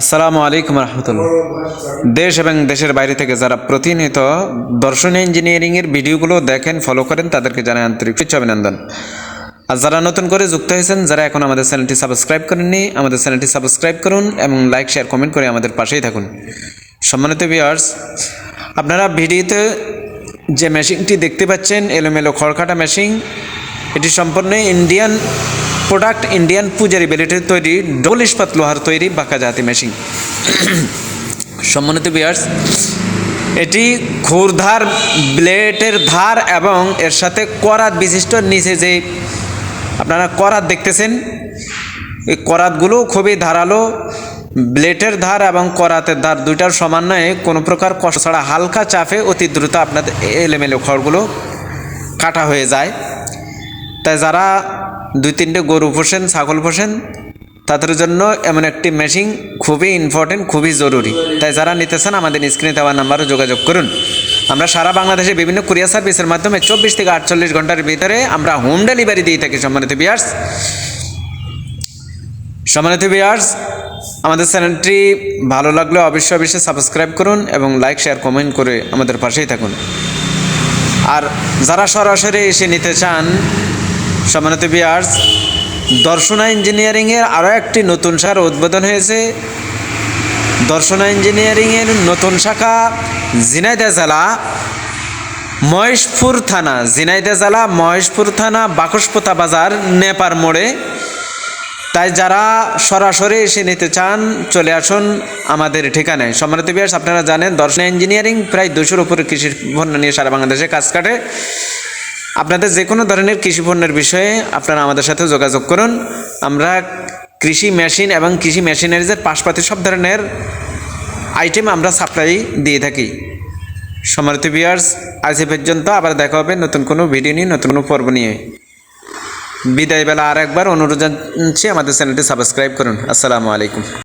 আসসালামু আলাইকুম রহমতুল্লাহ। দেশ এবং দেশের বাইরে থেকে যারা প্রতিনিয়ত দর্শন ইঞ্জিনিয়ারিংয়ের ভিডিওগুলো দেখেন ফলো করেন, তাদেরকে জানাই আন্তরিক শুভেচ্ছা, অভিনন্দন। আর যারা নতুন করে যুক্ত হয়েছেন, যারা এখন আমাদের চ্যানেলটি সাবস্ক্রাইব করেননি, আমাদের চ্যানেলটি সাবস্ক্রাইব করুন এবং লাইক শেয়ার কমেন্ট করে আমাদের পাশেই থাকুন। সম্মানিত ভিউয়ার্স আপনারা ভিডিওতে যে মেশিনটি দেখতে পাচ্ছেন, এলোমেলো খড়কাটা মেশিন এটি সম্পূর্ণ ইন্ডিয়ান প্রোডাক্ট ইন্ডিয়ান পূজারি বেলেটের তৈরি ডবল ইস্পাত লোহার তৈরি বাঁকা জাতি মেশিন সম্মানিত বিয়ার্স এটি খুরধার ব্লেডের ধার এবং এর সাথে করাত বিশিষ্ট নিচে যে আপনারা করাত দেখতেছেন, এই করাতগুলো খুবই ধারালো ব্লেটের ধার এবং করাতের ধার দুইটার সমন্বয়ে কোনো প্রকার কষ্ট ছাড়া হালকা চাপে অতি দ্রুত আপনাদের এলেমেলে খড়গুলো কাটা হয়ে যায়। তাই যারা দুই তিনটে গরু পোষেন, ছাগল পোষেন, তাদের জন্য এমন একটি মেশিন খুবই ইম্পর্টেন্ট খুবই জরুরি। তাই যারা নিতে চান, আমাদের স্ক্রিনে দেওয়া নাম্বারে যোগাযোগ করুন। আমরা সারা বাংলাদেশে বিভিন্ন কুরিয়ার সার্ভিসের মাধ্যমে চব্বিশ থেকে আটচল্লিশ ঘণ্টার ভিতরে আমরা হোম ডেলিভারি দিয়ে থাকি, সম্মানিত বিয়ার্স সম্মানিত বিয়ার্স আমাদের চ্যানেলটি ভালো লাগলে অবশ্যই অবশ্যই সাবস্ক্রাইব করুন এবং লাইক শেয়ার কমেন্ট করে আমাদের পাশেই থাকুন। আর যারা সরাসরি এসে নিতে চান সম্মানিত বিয়ার্স দর্শনা ইঞ্জিনিয়ারিংয়ের আরও একটি নতুন শাখার উদ্বোধন হয়েছে। দর্শনা ইঞ্জিনিয়ারিংয়ের নতুন শাখা ঝিনাইদহ জেলা, মহেশপুর থানা। ঝিনাইদহ জেলা, মহেশপুর থানা, বাকসপোতা বাজার, নেপার মোড়ে। তাই যারা সরাসরি এসে নিতে চান, চলে আসুন আমাদের ঠিকানায়। সম্মানিত বিয়াস আপনারা জানেন দর্শনা ইঞ্জিনিয়ারিং প্রায় দুশোর উপরে কৃষি পণ্য নিয়ে সারা বাংলাদেশে কাজ কাটে। আপনাদের যে কোনো ধরনের কৃষি পণ্যের বিষয়ে আপনারা আমাদের সাথে যোগাযোগ করুন। আমরা কৃষি মেশিন এবং কৃষি মেশিনারিজের পাশপাতি সব ধরনের আইটেম আমরা সাপ্লাই দিয়ে থাকি। সম্মানিত বিয়ার্স আজ পর্যন্ত আবার দেখা হবে নতুন কোনো ভিডিও নিয়ে, নতুন কোনো পর্ব নিয়ে। বিদায় বেলা আর একবার অনুরোধ জানাচ্ছি আমাদের চ্যানেলটি সাবস্ক্রাইব করুন। আসসালামু আলাইকুম।